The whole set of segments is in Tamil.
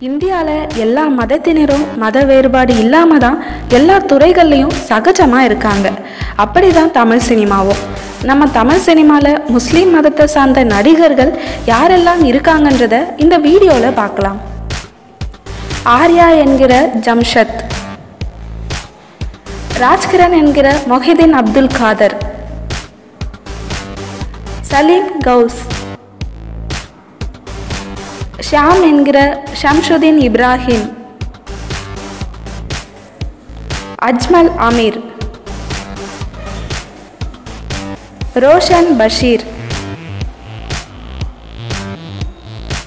இந்தியாவில் எல்லா மதத்தினரும் மத வேறுபாடு இல்லாமல் தான் எல்லா துறைகள்லையும் சகஜமாக இருக்காங்க. அப்படி தான் தமிழ் சினிமாவும். நம்ம தமிழ் சினிமாவில் முஸ்லீம் மதத்தை சார்ந்த நடிகர்கள் யாரெல்லாம் இருக்காங்கன்றத இந்த வீடியோவில் பார்க்கலாம். ஆர்யா என்கிற ஜம்ஷத் ராஜ்கிரண் என்கிற மொஹிதீன் அப்துல் காதர் சலீம் கவுஸ் ஷாம் என்கிற ஷம்ஷுதீன் இப்ராஹிம். அஜ்மல் அமீர். ரோஷன் பஷீர்.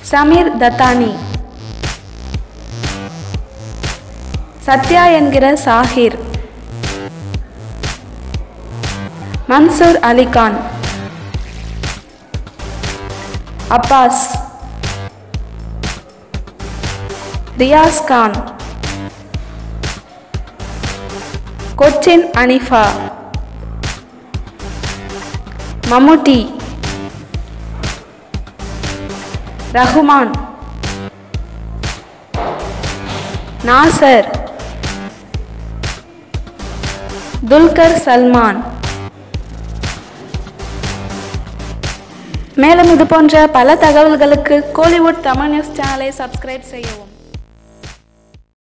சமீர் தத்தானி. சத்யா என்கிற சாஹிர். மன்சூர் அலிகான். அப்பாஸ். ரியாஸ் கான். கொச்சின் அனிஃபா. மம்முட்டி. ரஹ்மான். நாசர். துல்கர் சல்மான். மேலும் இது போன்ற பல தகவல்களுக்கு கோலிவுட் தமிழ் நியூஸ் சேனலை சப்ஸ்கிரைப் செய்யவும்.